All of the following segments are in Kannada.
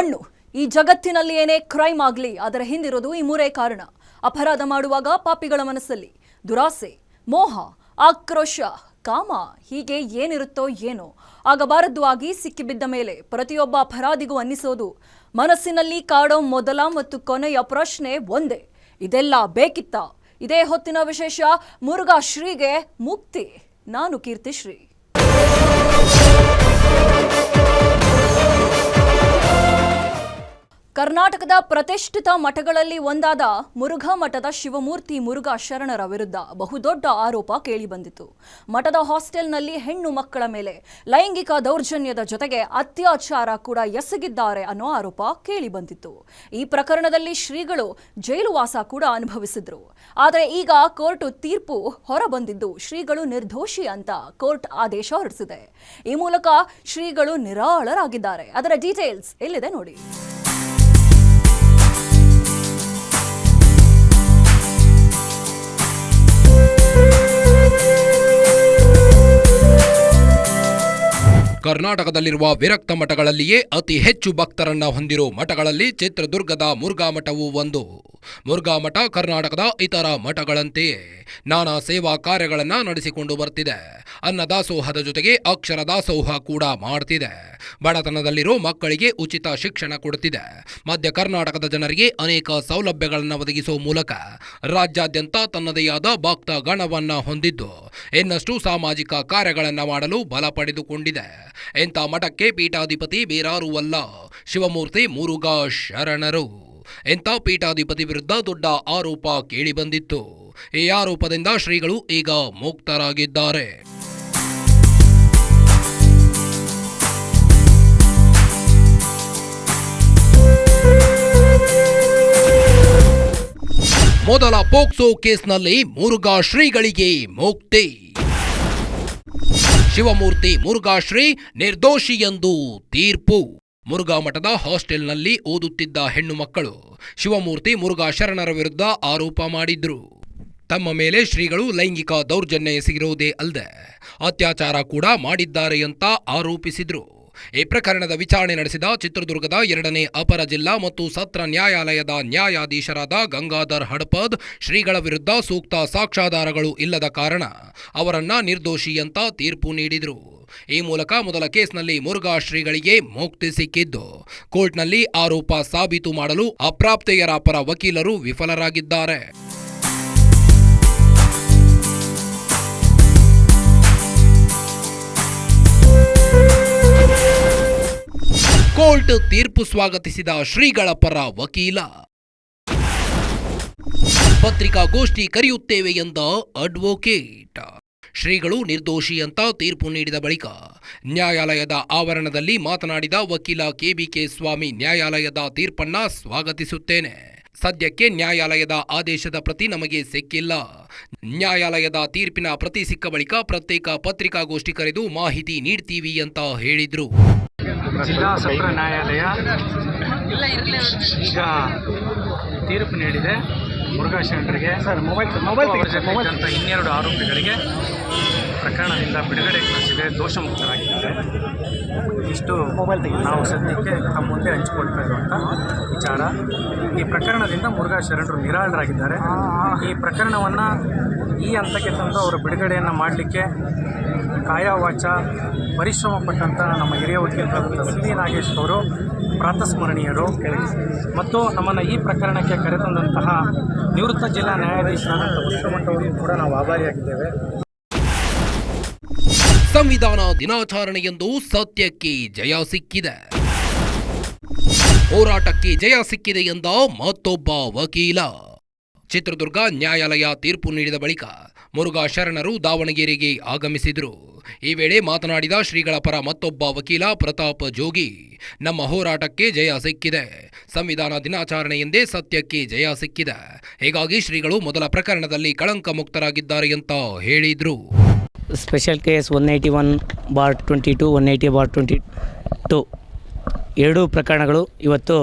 ಮಣ್ಣು. ಈ ಜಗತ್ತಿನಲ್ಲಿ ಏನೇ ಕ್ರೈಮ್ ಆಗಲಿ, ಅದರ ಹಿಂದಿರೋದು ಈ ಮೂರೇ ಕಾರಣ. ಅಪರಾಧ ಮಾಡುವಾಗ ಪಾಪಿಗಳ ಮನಸ್ಸಲ್ಲಿ. ದುರಾಸೆ, ಮೋಹ, ಆಕ್ರೋಶ, ಕಾಮ, ಹೀಗೆ ಏನಿರುತ್ತೋ ಏನೋ. ಆಗಬಾರದ್ದು ಆಗಿ ಸಿಕ್ಕಿಬಿದ್ದ ಮೇಲೆ ಪ್ರತಿಯೊಬ್ಬ ಅಪರಾಧಿಗೂ ಅನ್ನಿಸೋದು, ಮನಸ್ಸಿನಲ್ಲಿ ಕಾಡೋ ಮೊದಲ ಮತ್ತು ಕೊನೆಯ ಪ್ರಶ್ನೆ ಒಂದೇ. ಇದೆಲ್ಲ ಬೇಕಿತ್ತ? ಇದೇ ಹೊತ್ತಿನ ವಿಶೇಷ, ಮುರುಘಾ ಶ್ರೀಗೆ ಮುಕ್ತಿ. ನಾನು ಕೀರ್ತಿಶ್ರೀ ಕರ್ನಾಟಕದ ಪ್ರತಿಷ್ಠಿತ ಮಠಗಳಲ್ಲಿ ಒಂದಾದ ಮುರುಘಾ ಮಠದ ಶಿವಮೂರ್ತಿ ಮುರುಘಾ ಶರಣರ ವಿರುದ್ಧ ಬಹುದೊಡ್ಡ ಆರೋಪ ಕೇಳಿಬಂದಿತು ಮಠದ ಹಾಸ್ಟೆಲ್ನಲ್ಲಿ ಹೆಣ್ಣು ಮಕ್ಕಳ ಮೇಲೆ ಲೈಂಗಿಕ ದೌರ್ಜನ್ಯದ ಜೊತೆಗೆ ಅತ್ಯಾಚಾರ ಕೂಡ ಎಸಗಿದ್ದಾರೆ ಅನ್ನೋ ಆರೋಪ ಕೇಳಿಬಂದಿತ್ತು. ಈ ಪ್ರಕರಣದಲ್ಲಿ ಶ್ರೀಗಳು ಜೈಲುವಾಸ ಕೂಡ ಅನುಭವಿಸಿದ್ರು. ಆದರೆ ಈಗ ಕೋರ್ಟ್ ತೀರ್ಪು ಹೊರಬಂದಿದ್ದು ಶ್ರೀಗಳು ನಿರ್ದೋಷಿ ಅಂತ ಕೋರ್ಟ್ ಆದೇಶ ಹೊರಡಿಸಿದೆ. ಈ ಮೂಲಕ ಶ್ರೀಗಳು ನಿರಾಳರಾಗಿದ್ದಾರೆ. ಅದರ ಡೀಟೇಲ್ಸ್ ಎಲ್ಲಿದೆ ನೋಡಿ. ಕರ್ನಾಟಕದಲ್ಲಿರುವ ವಿರಕ್ತ ಮಠಗಳಲ್ಲಿಯೇ ಅತಿ ಹೆಚ್ಚು ಭಕ್ತರನ್ನ ಹೊಂದಿರೋ ಮಠಗಳಲ್ಲಿ ಚಿತ್ರದುರ್ಗದ ಮುರುಘಾ ಮಠವು ಒಂದು. ಮುರುಘಾ ಮಠ ಕರ್ನಾಟಕದ ಇತರ ಮಠಗಳಂತೆಯೇ ನಾನಾ ಸೇವಾ ಕಾರ್ಯಗಳನ್ನು ನಡೆಸಿಕೊಂಡು ಬರ್ತಿದೆ. ಅನ್ನದಾಸೋಹದ ಜೊತೆಗೆ ಅಕ್ಷರ ದಾಸೋಹ ಕೂಡ ಮಾಡ್ತಿದೆ. ಬಡತನದಲ್ಲಿರೋ ಮಕ್ಕಳಿಗೆ ಉಚಿತ ಶಿಕ್ಷಣ ಕೊಡುತ್ತಿದೆ ಮಧ್ಯ ಕರ್ನಾಟಕದ ಜನರಿಗೆ ಅನೇಕ ಸೌಲಭ್ಯಗಳನ್ನು ಒದಗಿಸುವ ಮೂಲಕ ರಾಜ್ಯಾದ್ಯಂತ ತನ್ನದೇ ಆದ ಭಕ್ತ ಗಣವನ್ನ ಹೊಂದಿದ್ದು, ಇನ್ನಷ್ಟು ಸಾಮಾಜಿಕ ಕಾರ್ಯಗಳನ್ನು ಮಾಡಲು ಬಲ ಪಡೆದುಕೊಂಡಿದೆ. ಇಂಥ ಮಠಕ್ಕೆ ಪೀಠಾಧಿಪತಿ ಬೇರಾರೂ ಅಲ್ಲ. ಶಿವಮೂರ್ತಿ ಮುರುಘಾ ಶರಣರು. ಇಂಥ ಪೀಠಾಧಿಪತಿ ವಿರುದ್ಧ ದೊಡ್ಡ ಆರೋಪ ಕೇಳಿಬಂದಿತ್ತು. ಈ ಆರೋಪದಿಂದ ಶ್ರೀಗಳು ಈಗ ಮುಕ್ತರಾಗಿದ್ದಾರೆ. ಮೊದಲ ಪೋಕ್ಸೋ ಕೇಸ್ನಲ್ಲಿ ಮುರುಘಾ ಶ್ರೀಗಳಿಗೆ ಮುಕ್ತಿ. ಶಿವಮೂರ್ತಿ ಮುರುಘಾ ಶ್ರೀ ನಿರ್ದೋಷಿ ಎಂದು ತೀರ್ಪು. ಮುರುಘಾ ಮಠದ ಹಾಸ್ಟೆಲ್ನಲ್ಲಿ ಓದುತ್ತಿದ್ದ ಹೆಣ್ಣು ಮಕ್ಕಳು ಶಿವಮೂರ್ತಿ ಮುರುಘಾ ಶರಣರ ವಿರುದ್ಧ ಆರೋಪ ಮಾಡಿದ್ರು. ತಮ್ಮ ಮೇಲೆ ಶ್ರೀಗಳು ಲೈಂಗಿಕ ದೌರ್ಜನ್ಯ ಎಸಗಿರುವುದೇ ಅಲ್ಲದೆ ಅತ್ಯಾಚಾರ ಕೂಡ ಮಾಡಿದ್ದಾರೆ ಅಂತ ಆರೋಪಿಸಿದ್ರು. ಈ ಪ್ರಕರಣದ ವಿಚಾರಣೆ ನಡೆಸಿದ ಚಿತ್ರದುರ್ಗದ ಎರಡನೇ ಅಪರ ಜಿಲ್ಲಾ ಮತ್ತು ಸತ್ರ ನ್ಯಾಯಾಲಯದ ನ್ಯಾಯಾಧೀಶರಾದ ಗಂಗಾಧರ್ ಹಡಪದ್ ಶ್ರೀಗಳ ವಿರುದ್ಧ ಸೂಕ್ತ ಸಾಕ್ಷ್ಯಾಧಾರಗಳು ಇಲ್ಲದ ಕಾರಣ ಅವರನ್ನ ನಿರ್ದೋಷಿ ಅಂತ ತೀರ್ಪು ನೀಡಿದರು. ಈ ಮೂಲಕ ಮೊದಲ ಕೇಸ್ನಲ್ಲಿ ಮುರುಘಾ ಶ್ರೀಗಳಿಗೆ ಮುಕ್ತಿ ಸಿಕ್ಕಿದ್ದು. ಕೋರ್ಟ್ನಲ್ಲಿ ಆರೋಪ ಸಾಬೀತು ಮಾಡಲು ಅಪ್ರಾಪ್ತೆಯರ ಪರ ವಕೀಲರು ವಿಫಲರಾಗಿದ್ದಾರೆ. ಕೋರ್ಟ್ ತೀರ್ಪು ಸ್ವಾಗತಿಸಿದ ಶ್ರೀಗಳ ಪರ ವಕೀಲ. ಪತ್ರಿಕಾಗೋಷ್ಠಿ ಕರೆಯುತ್ತೇವೆ ಎಂದ ಅಡ್ವೊಕೇಟ್. ಶ್ರೀಗಳು ನಿರ್ದೋಷಿ ಅಂತ ತೀರ್ಪು ನೀಡಿದ ಬಳಿಕ ನ್ಯಾಯಾಲಯದ ಆವರಣದಲ್ಲಿ ಮಾತನಾಡಿದ ವಕೀಲ ಕೆಬಿಕೆ ಸ್ವಾಮಿ ನ್ಯಾಯಾಲಯದ ತೀರ್ಪನ್ನ ಸ್ವಾಗತಿಸುತ್ತೇನೆ. ಸದ್ಯಕ್ಕೆ ನ್ಯಾಯಾಲಯದ ಆದೇಶದ ಪ್ರತಿ ನಮಗೆ ಸಿಕ್ಕಿಲ್ಲ. ನ್ಯಾಯಾಲಯದ ತೀರ್ಪಿನ ಪ್ರತಿ ಸಿಕ್ಕ ಬಳಿಕ ಪ್ರತ್ಯೇಕ ಪತ್ರಿಕಾಗೋಷ್ಠಿ ಕರೆದು ಮಾಹಿತಿ ನೀಡ್ತೀವಿ ಅಂತ ಹೇಳಿದ್ರು. ಜಿಲ್ಲಾ ಸತ್ರ ನ್ಯಾಯಾಲಯ ಈಗ ತೀರ್ಪು ನೀಡಿದೆ. ಮುರುಘಾ ಶರಣರಿಗೆ ಸರ್ ಮೊಬೈಲ್ ಮೊಬೈಲ್ ಅಂತ ಇನ್ನೆರಡು ಆರೋಪಿಗಳಿಗೆ ಪ್ರಕರಣದಿಂದ ಬಿಡುಗಡೆಗೊಳಿಸಿದೆ ದೋಷ ಮುಕ್ತರಾಗಿದ್ದಾರೆ ಇಷ್ಟು ಮೊಬೈಲ್ ನಾವು ಸದ್ಯಕ್ಕೆ ತಮ್ಮ ಮುಂದೆ ಹಂಚಿಕೊಳ್ತಾ ಇರುವಂಥ ವಿಚಾರ. ಈ ಪ್ರಕರಣದಿಂದ ಮುರುಘಾ ಶರಣರು ನಿರಾಳರಾಗಿದ್ದಾರೆ. ಈ ಪ್ರಕರಣವನ್ನು ಈ ಹಂತಕ್ಕೆ ತಂದು ಅವರು ಬಿಡುಗಡೆಯನ್ನು ಮಾಡಲಿಕ್ಕೆ ಕಾಯವಾಚ ಪರಿಶ್ರಮ ಪಟ್ಟಂಥ ನಮ್ಮ ಹಿರಿಯ ವಕೀಲರಾದಂಥ ಸಿ ವಿ ನಾಗೇಶ್ ಅವರು ಪ್ರಾತಸ್ಮರಣೀಯರು ಮತ್ತು ನಮ್ಮನ್ನು ಈ ಪ್ರಕರಣಕ್ಕೆ ಕರೆತಂದಂತಹ ನಿವೃತ್ತ ಜಿಲ್ಲಾ ನ್ಯಾಯಾಧೀಶರಾದಂಥ ಉತ್ತಮಠ ಅವರಿಗೂ ಕೂಡ ನಾವು ಆಭಾರಿಯಾಗಿದ್ದೇವೆ ಸಂವಿಧಾನ ದಿನಾಚರಣೆಯಂದು ಸತ್ಯಕ್ಕೆ ಜಯ ಸಿಕ್ಕಿದೆ. ಹೋರಾಟಕ್ಕೆ ಜಯ ಸಿಕ್ಕಿದೆ ಎಂದ ಮತ್ತೊಬ್ಬ ವಕೀಲ. ಚಿತ್ರದುರ್ಗ ನ್ಯಾಯಾಲಯ ತೀರ್ಪು ನೀಡಿದ ಬಳಿಕ ಮುರುಘಾ ಶರಣರು ದಾವಣಗೆರೆಗೆ ಆಗಮಿಸಿದರು. ಈ ವೇಳೆ ಮಾತನಾಡಿದ ಶ್ರೀಗಳ ಪರ ಮತ್ತೊಬ್ಬ ವಕೀಲ ಪ್ರತಾಪ್ ಜೋಗಿ, ನಮ್ಮ ಹೋರಾಟಕ್ಕೆ ಜಯ ಸಿಕ್ಕಿದೆ. ಸಂವಿಧಾನ ದಿನಾಚರಣೆಯೆಂದೇ ಸತ್ಯಕ್ಕೆ ಜಯ ಸಿಕ್ಕಿದೆ. ಹೀಗಾಗಿ ಶ್ರೀಗಳು ಮೊದಲ ಪ್ರಕರಣದಲ್ಲಿ ಕಳಂಕ ಮುಕ್ತರಾಗಿದ್ದಾರೆ ಅಂತ ಹೇಳಿದರು. Special case one eighty one bar twenty two one eighty bar twenty two ಎರಡೂ ಪ್ರಕರಣಗಳು ಇವತ್ತು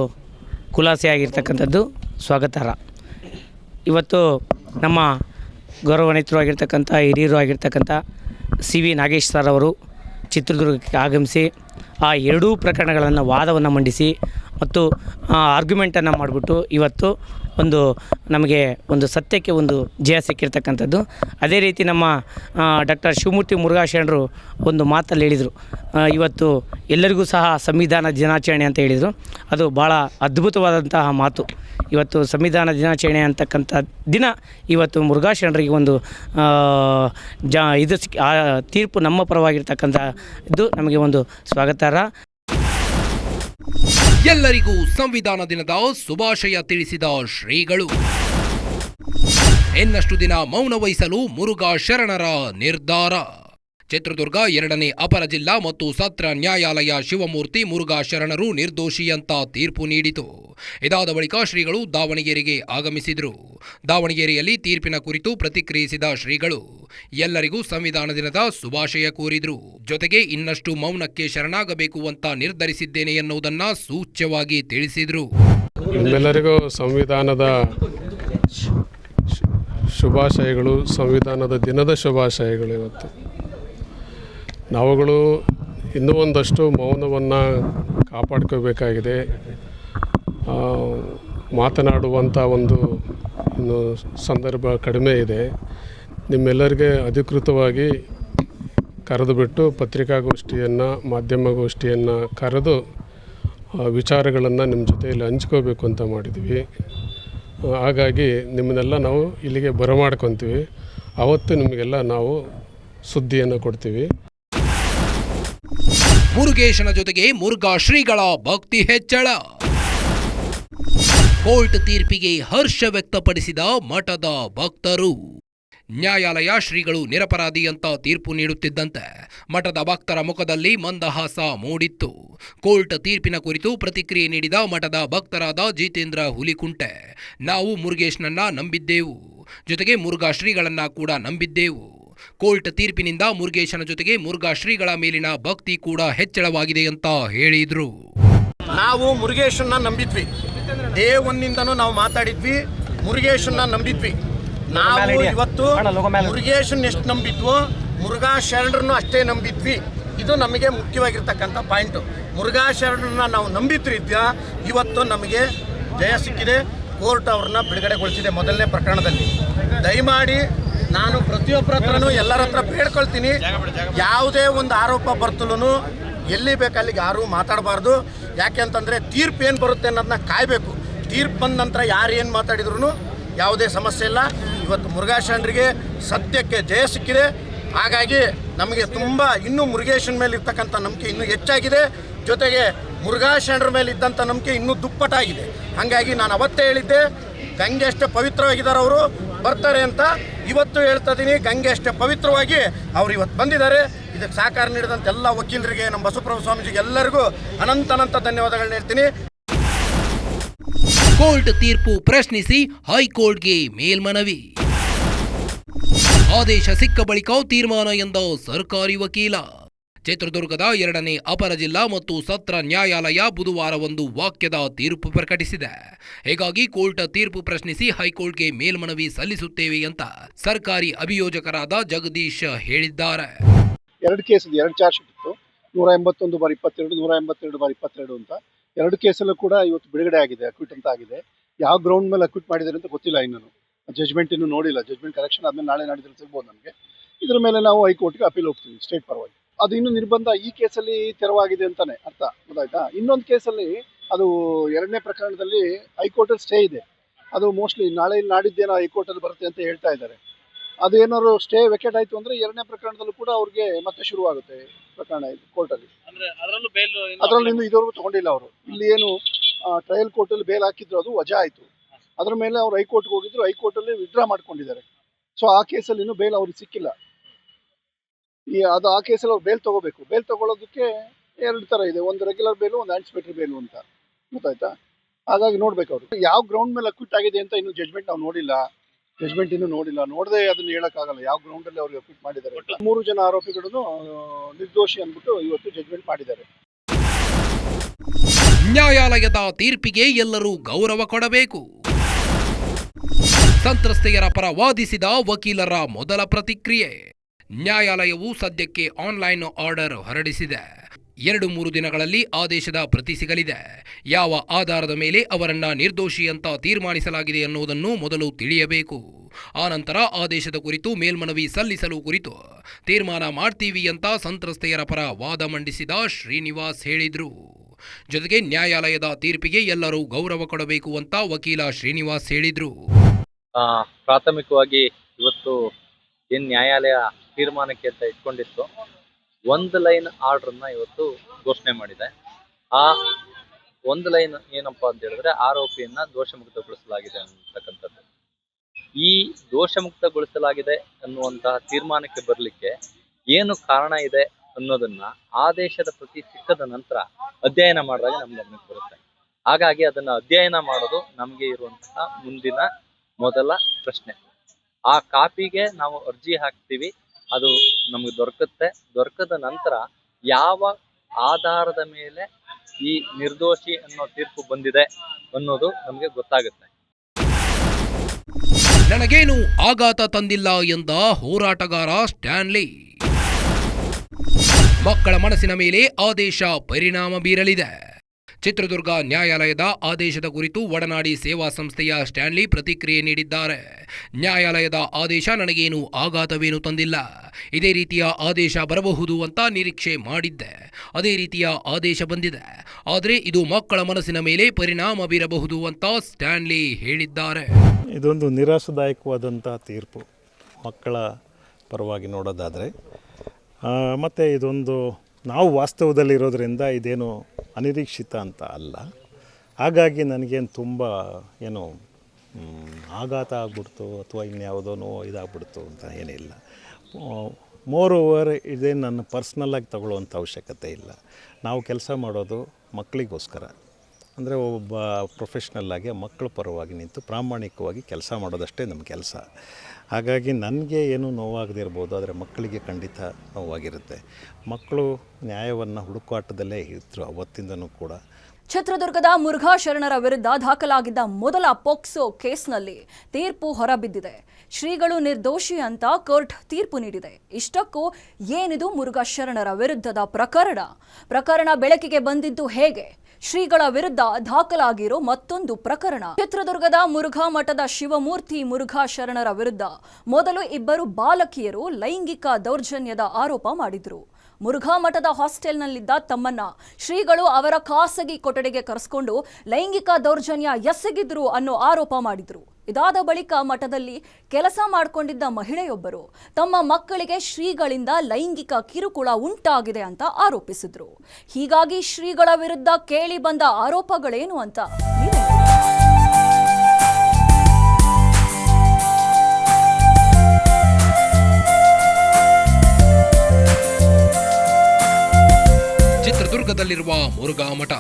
ಖುಲಾಸೆಯಾಗಿರ್ತಕ್ಕಂಥದ್ದು ಸ್ವಾಗತಾರ್ಹ. ಇವತ್ತು ನಮ್ಮ ಗೌರವಾನ್ವಿತರು ಆಗಿರ್ತಕ್ಕಂಥ ಹಿರಿಯರು ಆಗಿರ್ತಕ್ಕಂಥ ಸಿ ವಿ ನಾಗೇಶ್ ಸರ್ ಅವರು ಚಿತ್ರದುರ್ಗಕ್ಕೆ ಆಗಮಿಸಿ ಆ ಎರಡೂ ಪ್ರಕರಣಗಳನ್ನು ವಾದವನ್ನು ಮಂಡಿಸಿ ಮತ್ತು ಆರ್ಗ್ಯುಮೆಂಟನ್ನು ಮಾಡಿಬಿಟ್ಟು ಇವತ್ತು ಒಂದು ನಮಗೆ ಒಂದು ಸತ್ಯಕ್ಕೆ ಒಂದು ಜಯ ಸಿಕ್ಕಿರ್ತಕ್ಕಂಥದ್ದು. ಅದೇ ರೀತಿ ನಮ್ಮ ಡಾಕ್ಟರ್ ಶಿವಮೂರ್ತಿ ಮುರುಘಾ ಶರಣರು ಒಂದು ಮಾತಲ್ಲಿ ಹೇಳಿದರು. ಇವತ್ತು ಎಲ್ಲರಿಗೂ ಸಹ ಸಂವಿಧಾನ ದಿನಾಚರಣೆ ಅಂತ ಹೇಳಿದರು. ಅದು ಭಾಳ ಅದ್ಭುತವಾದಂತಹ ಮಾತು. ಇವತ್ತು ಸಂವಿಧಾನ ದಿನಾಚರಣೆ ಅಂತಕ್ಕಂಥ ದಿನ ಇವತ್ತು ಮುರುಘಾ ಶರಣರಿಗೆ ಒಂದು ಜ, ಇದು ಸಿಕ್ಕಿ ಆ, ತೀರ್ಪು ನಮ್ಮ ಪರವಾಗಿರ್ತಕ್ಕಂಥ ಇದು ನಮಗೆ ಒಂದು ಸ್ವಾಗತಾರ್ಹ. ಎಲ್ಲರಿಗೂ ಸಂವಿಧಾನ ದಿನದ ಶುಭಾಶಯ ತಿಳಿಸಿದ ಶ್ರೀಗಳು. ಇನ್ನಷ್ಟು ದಿನ ಮೌನ ವಹಿಸಲು ಮುರುಘಾ ಶರಣರ ನಿರ್ಧಾರ. ಚಿತ್ರದುರ್ಗ ಎರಡನೇ ಅಪರ ಜಿಲ್ಲಾ ಮತ್ತು ಸತ್ರ ನ್ಯಾಯಾಲಯ ಶಿವಮೂರ್ತಿ ಮುರುಘಾ ಶರಣರು ನಿರ್ದೋಷಿ ಅಂತ ತೀರ್ಪು ನೀಡಿತು. ಇದಾದ ಬಳಿಕ ಶ್ರೀಗಳು ದಾವಣಗೆರೆಗೆ ಆಗಮಿಸಿದರು. ದಾವಣಗೆರೆಯಲ್ಲಿ ತೀರ್ಪಿನ ಕುರಿತು ಪ್ರತಿಕ್ರಿಯಿಸಿದ ಶ್ರೀಗಳು, ಎಲ್ಲರಿಗೂ ಸಂವಿಧಾನ ದಿನದ ಶುಭಾಶಯ ಕೋರಿದರು. ಜೊತೆಗೆ ಇನ್ನಷ್ಟು ಮೌನಕ್ಕೆ ಶರಣಾಗಬೇಕು ಅಂತ ನಿರ್ಧರಿಸಿದ್ದೇನೆ ಎನ್ನುವುದನ್ನ ಸೂಚ್ಯವಾಗಿ ತಿಳಿಸಿದರು. ನಿಮ್ಮೆಲ್ಲರಿಗೂ ಸಂವಿಧಾನದ ಶುಭಾಶಯಗಳು, ಸಂವಿಧಾನದ ದಿನದ ಶುಭಾಶಯಗಳು ಇವತ್ತು. ನಾವುಗಳು ಇನ್ನೂ ಒಂದಷ್ಟು ಮೌನವನ್ನು ಕಾಪಾಡ್ಕೋಬೇಕಾಗಿದೆ ಮಾತನಾಡುವಂಥ ಒಂದು ಇನ್ನು ಸಂದರ್ಭ ಕಡಿಮೆ ಇದೆ. ನಿಮ್ಮೆಲ್ಲರಿಗೆ ಅಧಿಕೃತವಾಗಿ ಕರೆದು ಬಿಟ್ಟು ಪತ್ರಿಕಾಗೋಷ್ಠಿಯನ್ನು, ಮಾಧ್ಯಮಗೋಷ್ಠಿಯನ್ನು ಕರೆದು ವಿಚಾರಗಳನ್ನು ನಿಮ್ಮ ಜೊತೆಯಲ್ಲಿ ಹಂಚ್ಕೋಬೇಕು ಅಂತ ಮಾಡಿದ್ವಿ. ಹಾಗಾಗಿ ನಿಮ್ಮನ್ನೆಲ್ಲ ನಾವು ಇಲ್ಲಿಗೆ ಬರಮಾಡ್ಕೊತೀವಿ. ಆವತ್ತು ನಿಮಗೆಲ್ಲ ನಾವು ಸುದ್ದಿಯನ್ನು ಕೊಡ್ತೀವಿ. ಮುರುಗೇಶನ ಜೊತೆಗೆ ಮುರುಘಾ ಶ್ರೀಗಳ ಭಕ್ತಿ ಹೆಚ್ಚಳ. ಕೋರ್ಟ್ ತೀರ್ಪಿಗೆ ಹರ್ಷ ವ್ಯಕ್ತಪಡಿಸಿದ ಮಠದ ಭಕ್ತರು. ನ್ಯಾಯಾಲಯ ಶ್ರೀಗಳು ನಿರಪರಾಧಿ ಅಂತ ತೀರ್ಪು ನೀಡುತ್ತಿದ್ದಂತೆ ಮಠದ ಭಕ್ತರ ಮುಖದಲ್ಲಿ ಮಂದಹಾಸ ಮೂಡಿತ್ತು. ಕೋರ್ಟ್ ತೀರ್ಪಿನ ಕುರಿತು ಪ್ರತಿಕ್ರಿಯೆ ನೀಡಿದ ಮಠದ ಭಕ್ತರಾದ ಜಿತೇಂದ್ರ ಹುಲಿಕುಂಟೆ, ನಾವು ಮುರುಗೇಶ್ನನ್ನ ನಂಬಿದ್ದೆವು. ಜೊತೆಗೆ ಮುರುಘಾ ಶ್ರೀಗಳನ್ನ ಕೂಡ ನಂಬಿದ್ದೆವು. ಕೋರ್ಟ್ ತೀರ್ಪಿನಿಂದ ಮುರುಗೇಶನ ಜೊತೆಗೆ ಮುರುಘಾ ಶ್ರೀಗಳ ಮೇಲಿನ ಭಕ್ತಿ ಕೂಡ ಹೆಚ್ಚಳವಾಗಿದೆ ಅಂತ ಹೇಳಿದ್ರು. ನಾವು ಮುರುಗೇಶನ್ನ ನಂಬಿದ್ವಿ. ಡೇ ಒನ್ನಿಂದನೂ ನಾವು ಮಾತಾಡಿದ್ವಿ ಮುರುಗೇಶನ್ನ ನಂಬಿದ್ವಿ. ನಾವು ಇವತ್ತು ಮುರುಗೇಶನ್ ಎಷ್ಟು ನಂಬಿದ್ವೋ ಮುರುಘಾ ಶರಣರನ್ನು ಅಷ್ಟೇ ನಂಬಿದ್ವಿ. ಇದು ನಮಗೆ ಮುಖ್ಯವಾಗಿರ್ತಕ್ಕಂಥ ಪಾಯಿಂಟು. ಮುರುಘಾ ಶರಣರನ್ನ ನಾವು ನಂಬಿದ್ರಿದ್ಯ ಇವತ್ತು ನಮಗೆ ಜಯ ಸಿಕ್ಕಿದೆ. ಕೋರ್ಟ್ ಅವ್ರನ್ನ ಬಿಡುಗಡೆಗೊಳಿಸಿದೆ ಮೊದಲನೇ ಪ್ರಕರಣದಲ್ಲಿ. ದಯಮಾಡಿ ನಾನು ಪ್ರತಿಯೊಬ್ಬರ ಹತ್ರನೂ ಎಲ್ಲರ ಹತ್ರ ಬೇಡ್ಕೊಳ್ತೀನಿ. ಯಾವುದೇ ಒಂದು ಆರೋಪ ಬರ್ತಲೂ ಎಲ್ಲಿ ಬೇಕು ಅಲ್ಲಿಗೆ ಯಾರೂ ಮಾತಾಡಬಾರ್ದು. ಯಾಕೆ ಅಂತಂದರೆ ತೀರ್ಪು ಏನು ಬರುತ್ತೆ ಅನ್ನೋದನ್ನ ಕಾಯಬೇಕು. ತೀರ್ಪು ಬಂದ ನಂತರ ಯಾರು ಏನು ಮಾತಾಡಿದ್ರು ಯಾವುದೇ ಸಮಸ್ಯೆ ಇಲ್ಲ. ಇವತ್ತು ಮುರುಘಾಶಾಂಡ್ರಿಗೆ ಸತ್ಯಕ್ಕೆ ಜಯ ಸಿಕ್ಕಿದೆ. ಹಾಗಾಗಿ ನಮಗೆ ತುಂಬ ಇನ್ನೂ ಮುರುಗೇಶನ್ ಮೇಲೆ ಇರ್ತಕ್ಕಂಥ ನಂಬಿಕೆ ಇನ್ನೂ ಹೆಚ್ಚಾಗಿದೆ. ಜೊತೆಗೆ ಮುರುಘಾಶಾಂಡ್ರ ಮೇಲೆ ಇದ್ದಂಥ ನಂಬಿಕೆ ಇನ್ನೂ ದುಪ್ಪಟ್ಟಾಗಿದೆ. ಹಾಗಾಗಿ ನಾನು ಅವತ್ತೇ ಹೇಳಿದ್ದೆ ಗಂಗೆ ಅಷ್ಟೇ ಪವಿತ್ರವಾಗಿದ್ದಾರೆ ಅವರು. ಬರ್ತಾರೆ ಅಂತ ಇವತ್ತು ಹೇಳ್ತಾ ಇದ್ದೀನಿ ಗಂಗೆ ಅಷ್ಟೇ ಪವಿತ್ರವಾಗಿ ಅವ್ರು ಇವತ್ತು ಬಂದಿದ್ದಾರೆ. ಇದಕ್ಕೆ ಸಹಕಾರ ನೀಡಿದಂಥ ಎಲ್ಲ ವಕೀಲರಿಗೆ, ನಮ್ಮ ಬಸವಪ್ರಭು ಸ್ವಾಮೀಜಿಗೆ ಎಲ್ಲರಿಗೂ ಅನಂತ ಅನಂತ ಧನ್ಯವಾದಗಳನ್ನ ಹೇಳ್ತೀನಿ. ಕೋರ್ಟ್ ತೀರ್ಪು ಪ್ರಶ್ನಿಸಿ ಹೈಕೋರ್ಟ್ಗೆ ಮೇಲ್ಮನವಿ. ಆದೇಶ ಸಿಕ್ಕ ಬಳಿಕ ತೀರ್ಮಾನ ಎಂದ ಸರ್ಕಾರಿ ವಕೀಲ. ಚಿತ್ರದುರ್ಗದ ಎರಡನೇ ಅಪರ ಜಿಲ್ಲಾ ಮತ್ತು ಸತ್ರ ನ್ಯಾಯಾಲಯ ಬುಧವಾರ ಒಂದು ವಾಕ್ಯದ ತೀರ್ಪು ಪ್ರಕಟಿಸಿದೆ. ಹೀಗಾಗಿ ಕೋರ್ಟ್ ತೀರ್ಪು ಪ್ರಶ್ನಿಸಿ ಹೈಕೋರ್ಟ್ಗೆ ಮೇಲ್ಮನವಿ ಸಲ್ಲಿಸುತ್ತೇವೆ ಅಂತ ಸರ್ಕಾರಿ ಅಭಿಯೋಜಕರಾದ ಜಗದೀಶ್ ಹೇಳಿದ್ದಾರೆ. ಎರಡು ಕೇಸ್ ಎರಡು ಚಾರ್ಜ್ ಇತ್ತು. ನೂರ ಎಂಬತ್ತೊಂದು ಬಾರಿ ಇಪ್ಪತ್ತೆರಡು, ನೂರ ಎಂಬತ್ತೆರಡು ಬಾರಿ ಇಪ್ಪತ್ತೆರಡು ಅಂತ. ಎರಡು ಕೇಸಲ್ಲೂ ಕೂಡ ಇವತ್ತು ಬಿಡುಗಡೆ ಆಗಿದೆ ಅಕ್ವಿಟ್ ಅಂತ ಆಗಿದೆ. ಯಾವ ಗ್ರೌಂಡ್ ಮೇಲೆ ಅಕ್ವಿಟ್ ಮಾಡಿದ್ದಾರೆ ಅಂತ ಗೊತ್ತಿಲ್ಲ ಇನ್ನೂ. ಜಜ್ಮೆಂಟ್ ಇನ್ನೂ ನೋಡಿಲ್ಲ. ಜಜ್ಮೆಂಟ್ ಕರೆಕ್ಷನ್ ಆದಮೇಲೆ ನಾಳೆ ನಾಡಿದ್ರೆ ಸಿಗ್ಬೋದು ನಮಗೆ. ಇದ್ರ ಮೇಲೆ ನಾವು ಹೈಕೋರ್ಟ್ಗೆ ಅಪೀಲ್ ಹೋಗ್ತೀವಿ ಸ್ಟೇಟ್ ಪರವಾಗಿ. ಅದು ಇನ್ನು ನಿರ್ಬಂಧ ಈ ಕೇಸಲ್ಲಿ ತೆರವಾಗಿದೆ ಅಂತಾನೆ ಅರ್ಥ ಗೊತ್ತಾಯ್ತಾ? ಇನ್ನೊಂದು ಕೇಸಲ್ಲಿ ಅದು ಎರಡನೇ ಪ್ರಕರಣದಲ್ಲಿ ಹೈಕೋರ್ಟಲ್ಲಿ ಸ್ಟೇ ಇದೆ. ಅದು ಮೋಸ್ಟ್ಲಿ ನಾಳೆ ನಾಡಿದ್ದೇನೋ ಹೈಕೋರ್ಟಲ್ಲಿ ಬರುತ್ತೆ ಅಂತ ಹೇಳ್ತಾ ಇದ್ದಾರೆ. ಅದು ಏನಾದ್ರು ಸ್ಟೇ ವೆಕೆಟ್ ಆಯ್ತು ಅಂದ್ರೆ ಎರಡನೇ ಪ್ರಕರಣದಲ್ಲೂ ಕೂಡ ಅವ್ರಿಗೆ ಮತ್ತೆ ಶುರುವಾಗುತ್ತೆ ಪ್ರಕರಣ ಇದು ಕೋರ್ಟಲ್ಲಿ. ಅದರಲ್ಲಿ ಇನ್ನು ಇದುವರೆಗೂ ತಗೊಂಡಿಲ್ಲ ಅವರು. ಇಲ್ಲಿ ಏನು ಟ್ರಯಲ್ ಕೋರ್ಟಲ್ಲಿ ಬೇಲ್ ಹಾಕಿದ್ರು ಅದು ವಜಾ ಆಯ್ತು. ಅದ್ರ ಮೇಲೆ ಅವ್ರು ಹೈಕೋರ್ಟ್ಗೆ ಹೋಗಿದ್ರು ಹೈಕೋರ್ಟಲ್ಲಿ ವಿಡ್ರಾ ಮಾಡ್ಕೊಂಡಿದ್ದಾರೆ. ಸೊ ಆ ಕೇಸಲ್ಲಿ ಇನ್ನೂ ಬೇಲ್ ಅವ್ರಿಗೆ ಸಿಕ್ಕಿಲ್ಲ. ಈ ಅದು ಆ ಕೇಸಲ್ಲಿ ಅವ್ರು ಬೇಲ್ ತಗೋಬೇಕು. ಬೇಲ್ ತಗೊಳ್ಳೋದಕ್ಕೆ ಎರಡು ಥರ ಇದೆ. ಒಂದು ರೆಗ್ಯುಲರ್ ಬೇಲು ಒಂದು ಆಂಟಿಸಿಪೇಟರಿ ಬೇಲು ಅಂತ. ಗೊತ್ತಾಯ್ತಾ? ಹಾಗಾಗಿ ನೋಡ್ಬೇಕು ಅವರು. ಯಾವ ಗ್ರೌಂಡ್ ಮೇಲೆ ಅಕ್ವಿಟ್ ಆಗಿದೆ ಅಂತ ಇನ್ನು ಜಜ್ಮೆಂಟ್ ನಾವು ನೋಡಿಲ್ಲ. ಜಜ್ಮೆಂಟ್ ಇನ್ನೂ ನೋಡಿಲ್ಲ. ನೋಡದೆ ಅದನ್ನ ಹೇಳಕ್ಕಾಗಲ್ಲ. ಯಾವ ಗ್ರೌಂಡ್ ಅಲ್ಲಿ ಅವ್ರಿಗೆ ಅಕ್ವಿಟ್ ಮಾಡಿದ್ದಾರೆ ಮೂರು ಜನ ಆರೋಪಿಗಳನ್ನು ನಿರ್ದೋಷಿ ಅಂದ್ಬಿಟ್ಟು ಇವತ್ತು ಜಜ್ಮೆಂಟ್ ಮಾಡಿದ್ದಾರೆ. ನ್ಯಾಯಾಲಯದ ತೀರ್ಪಿಗೆ ಎಲ್ಲರೂ ಗೌರವ ಕೊಡಬೇಕು. ಸಂತ್ರಸ್ತೆಯರ ಪರ ವಾದಿಸಿದ ವಕೀಲರ ಮೊದಲ ಪ್ರತಿಕ್ರಿಯೆ. ನ್ಯಾಯಾಲಯವು ಸದ್ಯಕ್ಕೆ ಆನ್ಲೈನ್ ಆರ್ಡರ್ ಹೊರಡಿಸಿದೆ. ಎರಡು ಮೂರು ದಿನಗಳಲ್ಲಿ ಆದೇಶದ ಪ್ರತಿ ಸಿಗಲಿದೆ. ಯಾವ ಆಧಾರದ ಮೇಲೆ ಅವರನ್ನ ನಿರ್ದೋಷಿ ಅಂತ ತೀರ್ಮಾನಿಸಲಾಗಿದೆ ಎನ್ನುವುದನ್ನು ಮೊದಲು ತಿಳಿಯಬೇಕು. ಆನಂತರ ಆದೇಶದ ಕುರಿತು ಮೇಲ್ಮನವಿ ಸಲ್ಲಿಸಲು ಕುರಿತು ತೀರ್ಮಾನ ಮಾಡ್ತೀವಿ ಅಂತ ಸಂತ್ರಸ್ತೆಯರ ಪರ ವಾದ ಮಂಡಿಸಿದ ಶ್ರೀನಿವಾಸ್ ಹೇಳಿದರು. ಜೊತೆಗೆ ನ್ಯಾಯಾಲಯದ ತೀರ್ಪಿಗೆ ಎಲ್ಲರೂ ಗೌರವ ಕೊಡಬೇಕು ಅಂತ ವಕೀಲ ಶ್ರೀನಿವಾಸ್ ಹೇಳಿದರು. ಪ್ರಾಥಮಿಕವಾಗಿ ಇವತ್ತು ಏನು ನ್ಯಾಯಾಲಯ ತೀರ್ಮಾನಕ್ಕೆ ಅಂತ ಇಟ್ಕೊಂಡಿತ್ತು, ಒಂದು ಲೈನ್ ಆರ್ಡರ್ನ ಇವತ್ತು ಘೋಷಣೆ ಮಾಡಿದೆ. ಆ ಒಂದು ಲೈನ್ ಏನಪ್ಪಾ ಅಂತ ಹೇಳಿದ್ರೆ ಆರೋಪಿಯನ್ನ ದೋಷಮುಕ್ತಗೊಳಿಸಲಾಗಿದೆ ಅಂತಕ್ಕಂಥದ್ದು. ಈ ದೋಷಮುಕ್ತಗೊಳಿಸಲಾಗಿದೆ ಅನ್ನುವಂತಹ ತೀರ್ಮಾನಕ್ಕೆ ಬರಲಿಕ್ಕೆ ಏನು ಕಾರಣ ಇದೆ ಅನ್ನೋದನ್ನ ಆದೇಶದ ಪ್ರತಿ ಸಿಕ್ಕದ ನಂತರ ಅಧ್ಯಯನ ಮಾಡಿದಾಗ ನಮ್ಗೆ ಗಮನಕ್ಕೆ ಬರುತ್ತೆ. ಹಾಗಾಗಿ ಅದನ್ನ ಅಧ್ಯಯನ ಮಾಡೋದು ನಮಗೆ ಇರುವಂತಹ ಮುಂದಿನ ಮೊದಲ ಪ್ರಶ್ನೆ. ಆ ಕಾಪಿಗೆ ನಾವು ಅರ್ಜಿ ಹಾಕ್ತೀವಿ. ಅದು ನಮಗೆ ದೊರಕುತ್ತೆ. ದೊರಕದ ನಂತರ ಯಾವ ಆಧಾರದ ಮೇಲೆ ಈ ನಿರ್ದೋಷಿ ಅನ್ನೋ ತೀರ್ಪು ಬಂದಿದೆ ಅನ್ನೋದು ನಮಗೆ ಗೊತ್ತಾಗುತ್ತೆ. ನನಗೇನು ಆಘಾತ ತಂದಿಲ್ಲ ಎಂದ ಹೋರಾಟಗಾರ ಸ್ಟ್ಯಾನ್ಲಿ. ಮಕ್ಕಳ ಮನಸ್ಸಿನ ಮೇಲೆ ಆದೇಶ ಪರಿಣಾಮ ಬೀರಲಿದೆ. ಚಿತ್ರದುರ್ಗ ನ್ಯಾಯಾಲಯದ ಆದೇಶದ ಕುರಿತು ಒಡನಾಡಿ ಸೇವಾ ಸಂಸ್ಥೆಯ ಸ್ಟ್ಯಾನ್ಲಿ ಪ್ರತಿಕ್ರಿಯೆ ನೀಡಿದ್ದಾರೆ. ನ್ಯಾಯಾಲಯದ ಆದೇಶ ನನಗೇನು ಆಘಾತವೇನು ತಂದಿಲ್ಲ. ಇದೇ ರೀತಿಯ ಆದೇಶ ಬರಬಹುದು ಅಂತ ನಿರೀಕ್ಷೆ ಮಾಡಿದ್ದೆ. ಅದೇ ರೀತಿಯ ಆದೇಶ ಬಂದಿದೆ. ಆದರೆ ಇದು ಮಕ್ಕಳ ಮನಸ್ಸಿನ ಮೇಲೆ ಪರಿಣಾಮ ಬೀರಬಹುದು ಅಂತ ಸ್ಟ್ಯಾನ್ಲಿ ಹೇಳಿದ್ದಾರೆ. ಇದೊಂದು ನಿರಾಶದಾಯಕವಾದಂಥ ತೀರ್ಪು ಮಕ್ಕಳ ಪರವಾಗಿ ನೋಡೋದಾದರೆ. ಮತ್ತು ಇದೊಂದು ನಾವು ವಾಸ್ತವದಲ್ಲಿರೋದ್ರಿಂದ ಇದೇನು ಅನಿರೀಕ್ಷಿತ ಅಂತ ಅಲ್ಲ. ಹಾಗಾಗಿ ನನಗೇನು ತುಂಬ ಏನು ಆಘಾತ ಆಗ್ಬಿಡ್ತು ಅಥವಾ ಇನ್ಯಾವುದೋ ನೋವು ಇದಾಗ್ಬಿಡ್ತು ಅಂತ ಏನಿಲ್ಲ. ಮೋರ್ ಓವರ್ ಇದೇನು ನನ್ನ ಪರ್ಸ್ನಲ್ಲಾಗಿ ತಗೊಳ್ಳುವಂಥ ಅವಶ್ಯಕತೆ ಇಲ್ಲ. ನಾವು ಕೆಲಸ ಮಾಡೋದು ಮಕ್ಕಳಿಗೋಸ್ಕರ. ಅಂದರೆ ಒಬ್ಬ ಪ್ರೊಫೆಷ್ನಲ್ಲಾಗಿ ಮಕ್ಕಳ ಪರವಾಗಿ ನಿಂತು ಪ್ರಾಮಾಣಿಕವಾಗಿ ಕೆಲಸ ಮಾಡೋದಷ್ಟೇ ನಮ್ಮ ಕೆಲಸ. ಹಾಗಾಗಿ ನನಗೆ ಏನೂ ನೋವಾಗದಿರ್ಬೋದು, ಆದರೆ ಮಕ್ಕಳಿಗೆ ಖಂಡಿತ ನೋವಾಗಿರುತ್ತೆ. ಮಕ್ಕಳು ನ್ಯಾಯವನ್ನು ಹುಡುಕಾಟದಲ್ಲೇ ಇದ್ದರು ಅವತ್ತಿಂದನೂ ಕೂಡ. ಚಿತ್ರದುರ್ಗದ ಮುರುಘಾ ಶರಣರ ವಿರುದ್ಧ ದಾಖಲಾಗಿದ್ದ ಮೊದಲ ಪೋಕ್ಸೋ ಕೇಸ್ನಲ್ಲಿ ತೀರ್ಪು ಹೊರಬಿದ್ದಿದೆ. ಶ್ರೀಗಳು ನಿರ್ದೋಷಿ ಅಂತ ಕೋರ್ಟ್ ತೀರ್ಪು ನೀಡಿದೆ. ಇಷ್ಟಕ್ಕೂ ಏನಿದು ಮುರುಘಾ ಶರಣರ ವಿರುದ್ಧದ ಪ್ರಕರಣ? ಪ್ರಕರಣ ಬೆಳಕಿಗೆ ಬಂದಿದ್ದು ಹೇಗೆ? ಶ್ರೀಗಳ ವಿರುದ್ಧ ದಾಖಲಾಗಿರೋ ಮತ್ತೊಂದು ಪ್ರಕರಣ. ಚಿತ್ರದುರ್ಗದ ಮುರುಘಾ ಮಠದ ಶಿವಮೂರ್ತಿ ಮುರುಘಾ ಶರಣರ ವಿರುದ್ಧ ಮೊದಲು ಇಬ್ಬರು ಬಾಲಕಿಯರು ಲೈಂಗಿಕ ದೌರ್ಜನ್ಯದ ಆರೋಪ ಮಾಡಿದ್ರು. ಮುರುಘಾ ಮಠದ ಹಾಸ್ಟೆಲ್ನಲ್ಲಿದ್ದ ತಮ್ಮನ್ನ. ಶ್ರೀಗಳು ಅವರ ಖಾಸಗಿ ಕೊಠಡಿಗೆ ಕರೆಸ್ಕೊಂಡು ಲೈಂಗಿಕ ದೌರ್ಜನ್ಯ ಎಸಗಿದ್ರು ಅನ್ನೋ ಆರೋಪ ಮಾಡಿದ್ರು. ಇದಾದ ಬಳಿಕ ಮಠದಲ್ಲಿ ಕೆಲಸ ಮಾಡಿಕೊಂಡಿದ್ದ ಮಹಿಳೆಯೊಬ್ಬರು. ತಮ್ಮ ಮಕ್ಕಳಿಗೆ ಶ್ರೀಗಳಿಂದ ಲೈಂಗಿಕ ಕಿರುಕುಳ ಉಂಟಾಗಿದೆ ಅಂತ ಆರೋಪಿಸಿದ್ರು. ಹೀಗಾಗಿ ಶ್ರೀಗಳ ವಿರುದ್ಧ ಕೇಳಿ ಬಂದ ಆರೋಪಗಳೇನು ಅಂತ ನೋಡಿ. ಮುರುಘಾ ಮಠ.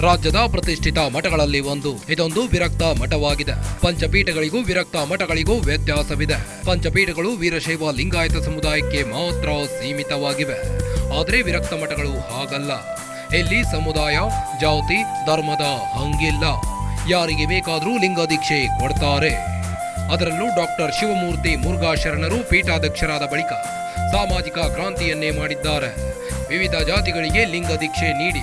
ರಾಜ್ಯದ ಪ್ರತಿಷ್ಠಿತ ಮಠಗಳಲ್ಲಿ ಒಂದು. ಇದೊಂದು ವಿರಕ್ತ ಮಠವಾಗಿದೆ. ಪಂಚಪೀಠಗಳಿಗೂ ವಿರಕ್ತ ಮಠಗಳಿಗೂ ವ್ಯತ್ಯಾಸವಿದೆ. ಪಂಚಪೀಠಗಳು ವೀರಶೈವ ಲಿಂಗಾಯತ ಸಮುದಾಯಕ್ಕೆ ಮಾತ್ರ ಸೀಮಿತವಾಗಿವೆ. ಆದರೆ ವಿರಕ್ತ ಮಠಗಳು ಹಾಗಲ್ಲ. ಇಲ್ಲಿ ಸಮುದಾಯ, ಜಾತಿ, ಧರ್ಮದ ಹಂಗಿಲ್ಲ. ಯಾರಿಗೆ ಬೇಕಾದರೂ ಲಿಂಗ ದೀಕ್ಷೆ ಕೊಡ್ತಾರೆ. ಅದರಲ್ಲೂ ಡಾಕ್ಟರ್ ಶಿವಮೂರ್ತಿ ಮುರುಘಾ ಶರಣರು ಪೀಠಾಧ್ಯಕ್ಷರಾದ ಬಳಿಕ ಸಾಮಾಜಿಕ ಕ್ರಾಂತಿಯನ್ನೇ ಮಾಡಿದ್ದಾರೆ. ವಿವಿಧ ಜಾತಿಗಳಿಗೆ ಲಿಂಗ ದೀಕ್ಷೆ ನೀಡಿ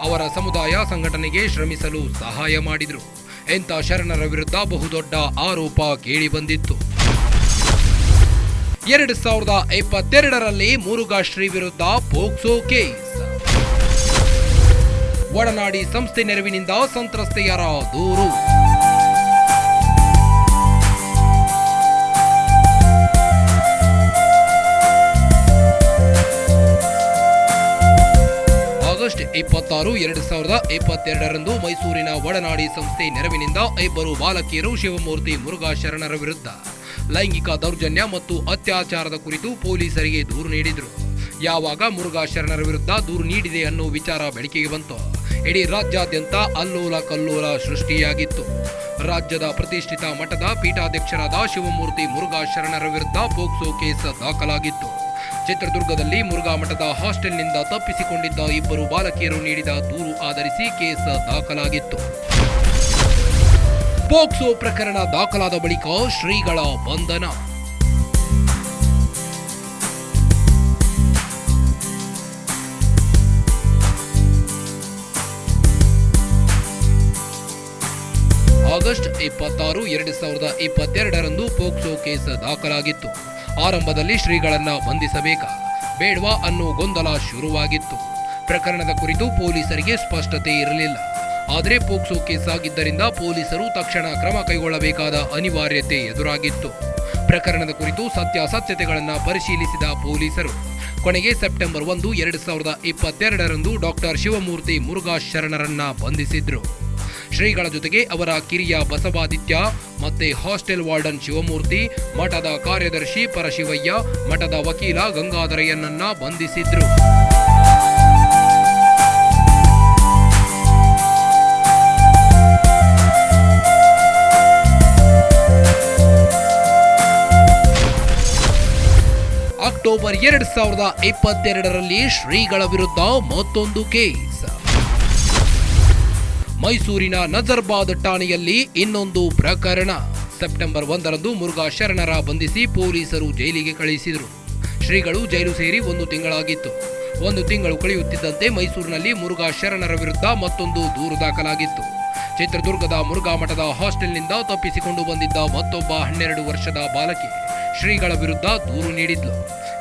ಅವರ ಸಮುದಾಯ ಸಂಘಟನೆಗೆ ಶ್ರಮಿಸಲು ಸಹಾಯ ಮಾಡಿದರು. ಎಂಥ ಶರಣರ ವಿರುದ್ಧ ಬಹುದೊಡ್ಡ ಆರೋಪ ಕೇಳಿಬಂದಿತ್ತು. ಎರಡು ಸಾವಿರದ ಇಪ್ಪತ್ತೆರಡರಲ್ಲಿ ಮುರುಘಾ ಶ್ರೀ ವಿರುದ್ಧ ಪೋಕ್ಸೋ ಕೇಸ್. ಒಡನಾಡಿ ಸಂಸ್ಥೆ ನೆರವಿನಿಂದ ಸಂತ್ರಸ್ತೆಯರ ದೂರು. ಇಪ್ಪತ್ತಾರು, ಎರಡು ಸಾವಿರದ ಇಪ್ಪತ್ತೆರಡರಂದು ಮೈಸೂರಿನ ಒಡನಾಡಿ ಸಂಸ್ಥೆ ನೆರವಿನಿಂದ ಇಬ್ಬರು ಬಾಲಕಿಯರು ಶಿವಮೂರ್ತಿ ಮುರುಘಾ ಶರಣರ ವಿರುದ್ಧ ಲೈಂಗಿಕ ದೌರ್ಜನ್ಯ ಮತ್ತು ಅತ್ಯಾಚಾರದ ಕುರಿತು ಪೊಲೀಸರಿಗೆ ದೂರು ನೀಡಿದರು. ಯಾವಾಗ ಮುರುಘಾ ಶರಣರ ವಿರುದ್ಧ ದೂರು ನೀಡಿದೆ ಅನ್ನೋ ವಿಚಾರ ಬೆಳಕಿಗೆ ಬಂತು. ಇಡೀ ರಾಜ್ಯಾದ್ಯಂತ ಅಲ್ಲೋಲ ಕಲ್ಲೋಲ ಸೃಷ್ಟಿಯಾಗಿತ್ತು. ರಾಜ್ಯದ ಪ್ರತಿಷ್ಠಿತ ಮಠದ ಪೀಠಾಧ್ಯಕ್ಷರಾದ ಶಿವಮೂರ್ತಿ ಮುರುಘಾ ಶರಣರ ವಿರುದ್ಧ ಪೋಕ್ಸೋ ಕೇಸ್ ದಾಖಲಾಗಿತ್ತು. ಚಿತ್ರದುರ್ಗದಲ್ಲಿ ಮುರುಘಾ ಮಠದ ಹಾಸ್ಟೆಲ್ನಿಂದ ತಪ್ಪಿಸಿಕೊಂಡಿದ್ದ ಇಬ್ಬರು ಬಾಲಕಿಯರು ನೀಡಿದ ದೂರು ಆಧರಿಸಿ ಕೇಸ್ ದಾಖಲಾಗಿತ್ತು. ಪೋಕ್ಸೋ ಪ್ರಕರಣ ದಾಖಲಾದ ಬಳಿಕ ಶ್ರೀಗಳ ಬಂಧನ. ಆಗಸ್ಟ್ ಇಪ್ಪತ್ತಾರು, ಎರಡು ಸಾವಿರದ ಇಪ್ಪತ್ತೆರಡರಂದು ಪೋಕ್ಸೋ ಕೇಸ್ ದಾಖಲಾಗಿತ್ತು. ಆರಂಭದಲ್ಲಿ ಶ್ರೀಗಳನ್ನ ಬಂಧಿಸಬೇಕಾ ಬೇಡವಾ ಅನ್ನೋ ಗೊಂದಲ ಶುರುವಾಗಿತ್ತು. ಪ್ರಕರಣದ ಕುರಿತು ಪೊಲೀಸರಿಗೆ ಸ್ಪಷ್ಟತೆ ಇರಲಿಲ್ಲ. ಆದರೆ ಪೋಕ್ಸೋ ಕೇಸ್ ಆಗಿದ್ದರಿಂದ ಪೊಲೀಸರು ತಕ್ಷಣ ಕ್ರಮ ಕೈಗೊಳ್ಳಬೇಕಾದ ಅನಿವಾರ್ಯತೆ ಎದುರಾಗಿತ್ತು. ಪ್ರಕರಣದ ಕುರಿತು ಸತ್ಯಾಸತ್ಯತೆಗಳನ್ನು ಪರಿಶೀಲಿಸಿದ ಪೊಲೀಸರು, ಕೊನೆಗೆ ಸೆಪ್ಟೆಂಬರ್ ಒಂದು, ಎರಡು ಸಾವಿರದ ಇಪ್ಪತ್ತೆರಡರಂದು ಡಾಕ್ಟರ್ ಶಿವಮೂರ್ತಿ ಮುರುಘಾ ಶರಣರನ್ನ ಬಂಧಿಸಿದ್ರು ಶ್ರೀಗಳ ಜೊತೆಗೆ ಅವರ ಕಿರಿಯ ಬಸವಾದಿತ್ಯ, ಮತ್ತೆ ಹಾಸ್ಟೆಲ್ ವಾರ್ಡನ್ ಶಿವಮೂರ್ತಿ, ಮಠದ ಕಾರ್ಯದರ್ಶಿ ಪರಶಿವಯ್ಯ, ಮಠದ ವಕೀಲ ಗಂಗಾಧರಯ್ಯನನ್ನ ಬಂಧಿಸಿದ್ರು ಅಕ್ಟೋಬರ್ ಎರಡ್ ಸಾವಿರದ ಇಪ್ಪತ್ತೆರಡರಲ್ಲಿ ಶ್ರೀಗಳ ವಿರುದ್ಧ ಮತ್ತೊಂದು ಕೇಸ್. ಮೈಸೂರಿನ ನಜರ್ಬಾದ್ ಠಾಣೆಯಲ್ಲಿ ಇನ್ನೊಂದು ಪ್ರಕರಣ. ಸೆಪ್ಟೆಂಬರ್ ಒಂದರಂದು ಮುರುಘಾ ಶರಣರ ಬಂಧಿಸಿ ಪೊಲೀಸರು ಜೈಲಿಗೆ ಕಳುಹಿಸಿದರು. ಶ್ರೀಗಳು ಜೈಲು ಸೇರಿ ಒಂದು ತಿಂಗಳಾಗಿತ್ತು. ಒಂದು ತಿಂಗಳು ಕಳೆಯುತ್ತಿದ್ದಂತೆ ಮೈಸೂರಿನಲ್ಲಿ ಮುರುಘಾ ಶರಣರ ವಿರುದ್ಧ ಮತ್ತೊಂದು ದೂರು ದಾಖಲಾಗಿತ್ತು. ಚಿತ್ರದುರ್ಗದ ಮುರುಘಾ ಮಠದ ಹಾಸ್ಟೆಲ್ನಿಂದ ತಪ್ಪಿಸಿಕೊಂಡು ಬಂದಿದ್ದ ಮತ್ತೊಬ್ಬ ಹನ್ನೆರಡು ವರ್ಷದ ಬಾಲಕಿ ಶ್ರೀಗಳ ವಿರುದ್ಧ ದೂರು ನೀಡಿದ್ಲು.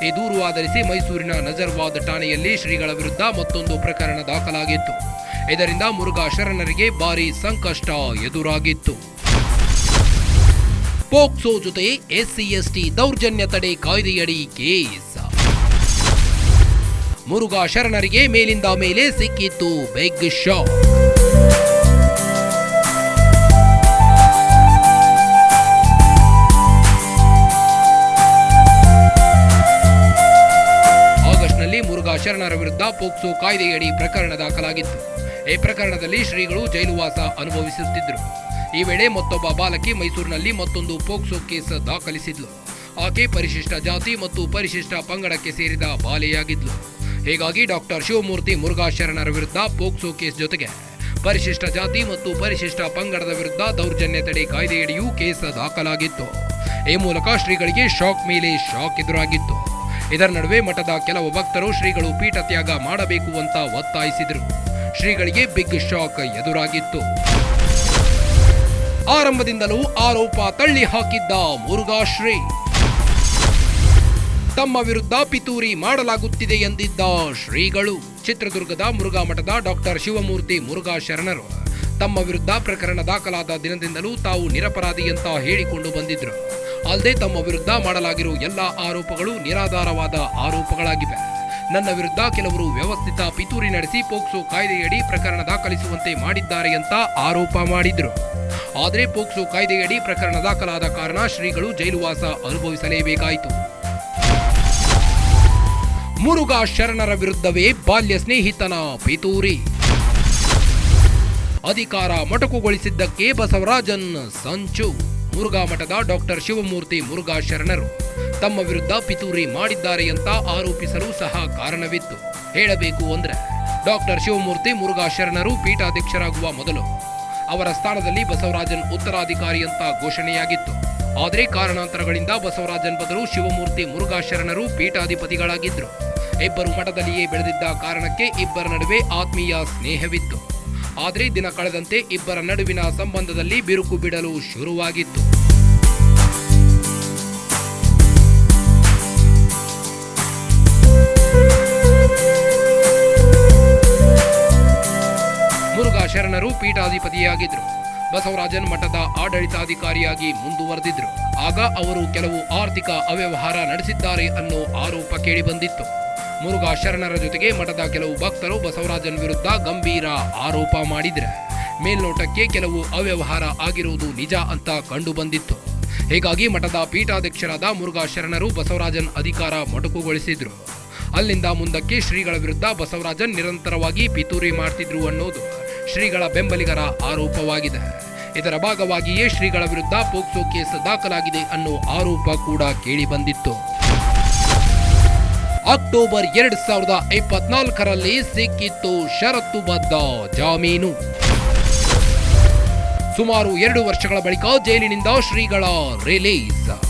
ಈ ದೂರು ಆಧರಿಸಿ ಮೈಸೂರಿನ ನಜರ್ಬಾದ್ ಠಾಣೆಯಲ್ಲಿ ಶ್ರೀಗಳ ವಿರುದ್ಧ ಮತ್ತೊಂದು ಪ್ರಕರಣ ದಾಖಲಾಗಿತ್ತು. ಇದರಿಂದ ಮುರುಘಾ ಶರಣರಿಗೆ ಭಾರಿ ಸಂಕಷ್ಟ ಎದುರಾಗಿತ್ತು. ಪೋಕ್ಸೋ ಜೊತೆ ಎಸ್ಸಿ ಎಸ್ಟಿ ದೌರ್ಜನ್ಯ ತಡೆ ಕಾಯ್ದೆಯಡಿ ಕೇಸ್. ಮುರುಘಾ ಶರಣರಿಗೆ ಮೇಲಿಂದ ಮೇಲೆ ಸಿಕ್ಕಿತ್ತು ಬೆಗ್ ಶಾ. ಆಗಸ್ಟ್ನಲ್ಲಿ ಮುರುಘಾ ಶರಣರ ವಿರುದ್ಧ ಪೋಕ್ಸೋ ಕಾಯ್ದೆಯಡಿ ಪ್ರಕರಣ ದಾಖಲಾಗಿತ್ತು. ಈ ಪ್ರಕರಣದಲ್ಲಿ ಶ್ರೀಗಳು ಜೈಲುವಾಸ ಅನುಭವಿಸುತ್ತಿದ್ದರು ಈ ವೇಳೆ ಮತ್ತೊಬ್ಬ ಬಾಲಕಿ ಮೈಸೂರಿನಲ್ಲಿ ಮತ್ತೊಂದು ಪೋಕ್ಸೋ ಕೇಸ್ ದಾಖಲಿಸಿದ್ಲು. ಆಕೆ ಪರಿಶಿಷ್ಟ ಜಾತಿ ಮತ್ತು ಪರಿಶಿಷ್ಟ ಪಂಗಡಕ್ಕೆ ಸೇರಿದ ಬಾಲೆಯಾಗಿದ್ಲು. ಹೀಗಾಗಿ ಡಾಕ್ಟರ್ ಶಿವಮೂರ್ತಿ ಮುರುಘಾ ಶರಣರ ವಿರುದ್ಧ ಪೋಕ್ಸೋ ಕೇಸ್ ಜೊತೆಗೆ ಪರಿಶಿಷ್ಟ ಜಾತಿ ಮತ್ತು ಪರಿಶಿಷ್ಟ ಪಂಗಡದ ವಿರುದ್ಧ ದೌರ್ಜನ್ಯ ತಡೆ ಕಾಯ್ದೆಯಡಿಯೂ ಕೇಸ್ ದಾಖಲಾಗಿತ್ತು. ಈ ಮೂಲಕ ಶ್ರೀಗಳಿಗೆ ಶಾಕ್ ಮೇಲೆ ಶಾಕ್ ಎದುರಾಗಿತ್ತು. ಇದರ ನಡುವೆ ಮಠದ ಕೆಲವು ಭಕ್ತರು ಶ್ರೀಗಳು ಪೀಠ ತ್ಯಾಗ ಮಾಡಬೇಕು ಅಂತ ಒತ್ತಾಯಿಸಿದರು. ಶ್ರೀಗಳಿಗೆ ಬಿಗ್ ಶಾಕ್ ಎದುರಾಗಿತ್ತು. ಆರಂಭದಿಂದಲೂ ಆರೋಪ ತಳ್ಳಿ ಹಾಕಿದ್ದ ಮುರುಘಾಶ್ರೀ ತಮ್ಮ ವಿರುದ್ಧ ಪಿತೂರಿ ಮಾಡಲಾಗುತ್ತಿದೆ ಎಂದಿದ್ದ ಶ್ರೀಗಳು. ಚಿತ್ರದುರ್ಗದ ಮುರುಘಾ ಮಠದ ಡಾಕ್ಟರ್ ಶಿವಮೂರ್ತಿ ಮುರುಘಾ ಶರಣರು. ತಮ್ಮ ವಿರುದ್ಧ ಪ್ರಕರಣ ದಾಖಲಾದ ದಿನದಿಂದಲೂ ತಾವು ನಿರಪರಾಧಿ ಅಂತ ಹೇಳಿಕೊಂಡು ಬಂದಿದ್ರು. ಅಲ್ಲದೆ ತಮ್ಮ ವಿರುದ್ಧ ಮಾಡಲಾಗಿರುವ ಎಲ್ಲ ಆರೋಪಗಳು ನಿರಾಧಾರವಾದ ಆರೋಪಗಳಾಗಿವೆ. ನನ್ನ ವಿರುದ್ಧ ಕೆಲವರು ವ್ಯವಸ್ಥಿತ ಪಿತೂರಿ ನಡೆಸಿ ಪೋಕ್ಸೋ ಕಾಯ್ದೆಯಡಿ ಪ್ರಕರಣ ದಾಖಲಿಸುವಂತೆ ಮಾಡಿದ್ದಾರೆ ಅಂತ ಆರೋಪ ಮಾಡಿದ್ರು. ಆದರೆ ಪೋಕ್ಸೋ ಕಾಯ್ದೆಯಡಿ ಪ್ರಕರಣ ದಾಖಲಾದ ಕಾರಣ ಶ್ರೀಗಳು ಜೈಲುವಾಸ ಅನುಭವಿಸಲೇಬೇಕಾಯಿತು. ಮುರುಘಾ ಶರಣರ ವಿರುದ್ಧವೇ ಬಾಲ್ಯ ಸ್ನೇಹಿತನ ಪಿತೂರಿ. ಅಧಿಕಾರ ಮೊಟಕುಗೊಳಿಸಿದ್ದಕ್ಕೆ ಬಸವರಾಜನ್ ಸಂಚು. ಮುರುಘಾ ಮಠದ ಡಾಕ್ಟರ್ ಶಿವಮೂರ್ತಿ ಮುರುಘಾ ಶರಣರು. ತಮ್ಮ ವಿರುದ್ಧ ಪಿತೂರಿ ಮಾಡಿದ್ದಾರೆ ಅಂತ ಆರೋಪಿಸಲು ಸಹ ಕಾರಣವಿತ್ತು. ಹೇಳಬೇಕು ಅಂದ್ರೆ ಡಾಕ್ಟರ್ ಶಿವಮೂರ್ತಿ ಮುರುಘಾ ಶರಣರು ಪೀಠಾಧ್ಯಕ್ಷರಾಗುವ ಮೊದಲು ಅವರ ಸ್ಥಾನದಲ್ಲಿ ಬಸವರಾಜನ್ ಉತ್ತರಾಧಿಕಾರಿ ಅಂತ ಘೋಷಣೆಯಾಗಿತ್ತು. ಆದರೆ ಕಾರಣಾಂತರಗಳಿಂದ ಬಸವರಾಜನ್ ಬದಲು ಶಿವಮೂರ್ತಿ ಮುರುಘಾ ಶರಣರು ಪೀಠಾಧಿಪತಿಗಳಾಗಿದ್ದರು ಇಬ್ಬರು ಮಠದಲ್ಲಿಯೇ ಬೆಳೆದಿದ್ದ ಕಾರಣಕ್ಕೆ ಇಬ್ಬರ ನಡುವೆ ಆತ್ಮೀಯ ಸ್ನೇಹವಿತ್ತು. ಆದರೆ ದಿನ ಕಳೆದಂತೆ ಇಬ್ಬರ ನಡುವಿನ ಸಂಬಂಧದಲ್ಲಿ ಬಿರುಕು ಬಿಡಲು ಶುರುವಾಗಿತ್ತು. ಶರಣರು ಪೀಠಾಧಿಪತಿಯಾಗಿದ್ದರು. ಬಸವರಾಜನ್ ಮಠದ ಆಡಳಿತಾಧಿಕಾರಿಯಾಗಿ ಮುಂದುವರೆದಿದ್ರು ಆಗ ಅವರು ಕೆಲವು ಆರ್ಥಿಕ ಅವ್ಯವಹಾರ ನಡೆಸಿದ್ದಾರೆ ಅನ್ನೋ ಆರೋಪ ಕೇಳಿಬಂದಿತ್ತು. ಮುರುಘಾ ಶರಣರ ಜೊತೆಗೆ ಮಠದ ಕೆಲವು ಭಕ್ತರು ಬಸವರಾಜನ್ ವಿರುದ್ಧ ಗಂಭೀರ ಆರೋಪ ಮಾಡಿದ್ರೆ. ಮೇಲ್ನೋಟಕ್ಕೆ ಕೆಲವು ಅವ್ಯವಹಾರ ಆಗಿರುವುದು ನಿಜ ಅಂತ ಕಂಡು ಬಂದಿತ್ತು ಹೀಗಾಗಿ ಮಠದ ಪೀಠಾಧ್ಯಕ್ಷರಾದ ಮುರುಘಾ ಶರಣರು ಬಸವರಾಜನ್ ಅಧಿಕಾರ ಮೊಟಕುಗೊಳಿಸಿದ್ರು. ಅಲ್ಲಿಂದ ಮುಂದಕ್ಕೆ ಶ್ರೀಗಳ ವಿರುದ್ಧ ಬಸವರಾಜನ್ ನಿರಂತರವಾಗಿ ಪಿತೂರಿ ಮಾಡ್ತಿದ್ರು ಅನ್ನೋದು ಶ್ರೀಗಳ ಬೆಂಬಲಿಗರ ಆರೋಪವಾಗಿದೆ. ಇದರ ಭಾಗವಾಗಿಯೇ ಶ್ರೀಗಳ ವಿರುದ್ಧ ಪೋಕ್ಸೋ ಕೇಸ್ ದಾಖಲಾಗಿದೆ ಅನ್ನೋ ಆರೋಪ ಕೂಡ ಕೇಳಿಬಂದಿತ್ತು. ಅಕ್ಟೋಬರ್ ಎರಡ್ ಸಾವಿರದ ಇಪ್ಪತ್ನಾಲ್ಕರಲ್ಲಿ ಸಿಕ್ಕಿತ್ತು ಷರತ್ತುಬದ್ಧ ಜಾಮೀನು. ಸುಮಾರು ಎರಡು ವರ್ಷಗಳ ಬಳಿಕ ಜೈಲಿನಿಂದ ಶ್ರೀಗಳ ರಿಲೀಸ್.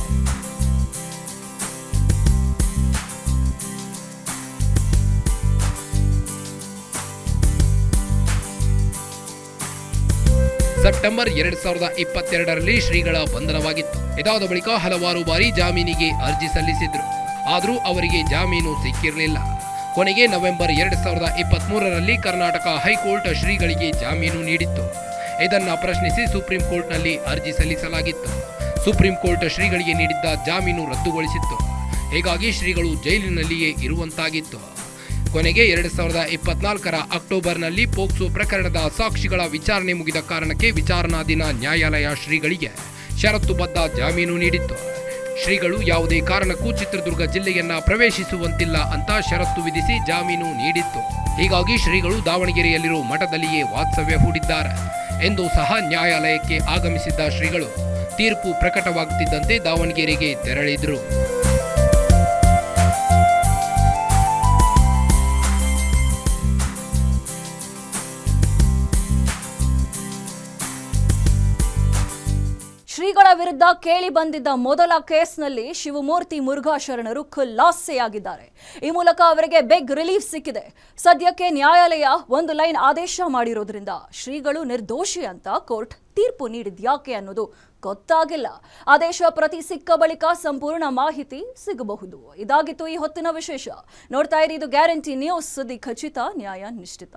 ಸೆಪ್ಟೆಂಬರ್ ಎರಡ್ ಸಾವಿರದ ಇಪ್ಪತ್ತೆರಡರಲ್ಲಿ ಶ್ರೀಗಳ ಬಂಧನವಾಗಿತ್ತು. ಇದಾದ ಬಳಿಕ ಹಲವಾರು ಬಾರಿ ಜಾಮೀನಿಗೆ ಅರ್ಜಿ ಸಲ್ಲಿಸಿದ್ರು. ಆದರೂ ಅವರಿಗೆ ಜಾಮೀನು ಸಿಕ್ಕಿರಲಿಲ್ಲ. ಕೊನೆಗೆ ನವೆಂಬರ್ ಎರಡ್ ಸಾವಿರದ ಇಪ್ಪತ್ತ್ ಮೂರರಲ್ಲಿ ಕರ್ನಾಟಕ ಹೈಕೋರ್ಟ್ ಶ್ರೀಗಳಿಗೆ ಜಾಮೀನು ನೀಡಿತ್ತು. ಇದನ್ನು ಪ್ರಶ್ನಿಸಿ ಸುಪ್ರೀಂ ಕೋರ್ಟ್ನಲ್ಲಿ ಅರ್ಜಿ ಸಲ್ಲಿಸಲಾಗಿತ್ತು. ಸುಪ್ರೀಂ ಕೋರ್ಟ್ ಶ್ರೀಗಳಿಗೆ ನೀಡಿದ್ದ ಜಾಮೀನು ರದ್ದುಗೊಳಿಸಿತ್ತು. ಹೀಗಾಗಿ ಶ್ರೀಗಳು ಜೈಲಿನಲ್ಲಿಯೇ ಇರುವಂತಾಗಿತ್ತು. ಕೊನೆಗೆ ಎರಡು ಸಾವಿರದ ಇಪ್ಪತ್ನಾಲ್ಕರ ಅಕ್ಟೋಬರ್ನಲ್ಲಿ ಪೋಕ್ಸೋ ಪ್ರಕರಣದ ಸಾಕ್ಷಿಗಳ ವಿಚಾರಣೆ ಮುಗಿದ ಕಾರಣಕ್ಕೆ ವಿಚಾರಣಾಧೀನ ನ್ಯಾಯಾಲಯ ಶ್ರೀಗಳಿಗೆ ಷರತ್ತುಬದ್ಧ ಜಾಮೀನು ನೀಡಿತ್ತು. ಶ್ರೀಗಳು ಯಾವುದೇ ಕಾರಣಕ್ಕೂ ಚಿತ್ರದುರ್ಗ ಜಿಲ್ಲೆಯನ್ನ ಪ್ರವೇಶಿಸುವಂತಿಲ್ಲ ಅಂತ ಷರತ್ತು ವಿಧಿಸಿ ಜಾಮೀನು ನೀಡಿತ್ತು. ಹೀಗಾಗಿ ಶ್ರೀಗಳು ದಾವಣಗೆರೆಯಲ್ಲಿರೋ ಮಠದಲ್ಲಿಯೇ ವಾಸ್ತವ್ಯ ಹೂಡಿದ್ದಾರೆ ಎಂದು ಸಹ ನ್ಯಾಯಾಲಯಕ್ಕೆ ಆಗಮಿಸಿದ್ದ ಶ್ರೀಗಳು. ತೀರ್ಪು ಪ್ರಕಟವಾಗುತ್ತಿದ್ದಂತೆ ದಾವಣಗೆರೆಗೆ ತೆರಳಿದ್ರು. ಶ್ರೀಗಳ ವಿರುದ್ಧ ಕೇಳಿ ಬಂದಿದ್ದ ಮೊದಲ ಕೇಸ್ನಲ್ಲಿ ಶಿವಮೂರ್ತಿ ಮುರುಘಾ ಶರಣರು ಖುಲ್ಲಾಸೆಯಾಗಿದ್ದಾರೆ ಈ ಮೂಲಕ ಅವರಿಗೆ ಬೆಗ್ ರಿಲೀಫ್ ಸಿಕ್ಕಿದೆ. ಸದ್ಯಕ್ಕೆ ನ್ಯಾಯಾಲಯ ಒಂದು ಲೈನ್ ಆದೇಶ ಮಾಡಿರೋದ್ರಿಂದ ಶ್ರೀಗಳು ನಿರ್ದೋಷಿ ಅಂತ ಕೋರ್ಟ್ ತೀರ್ಪು ನೀಡಿದ್ಯಾಕೆ ಅನ್ನೋದು ಗೊತ್ತಾಗಿಲ್ಲ. ಆದೇಶ ಪ್ರತಿ ಸಿಕ್ಕ ಬಳಿಕ ಸಂಪೂರ್ಣ ಮಾಹಿತಿ ಸಿಗಬಹುದು. ಇದಾಗಿತ್ತು ಈ ಹೊತ್ತಿನ ವಿಶೇಷ. ನೋಡ್ತಾ ಇರಿ, ಇದು ಗ್ಯಾರಂಟಿ ನ್ಯೂಸ್ ಸುದ್ದಿ ಖಚಿತ, ನ್ಯಾಯ ನಿಶ್ಚಿತ.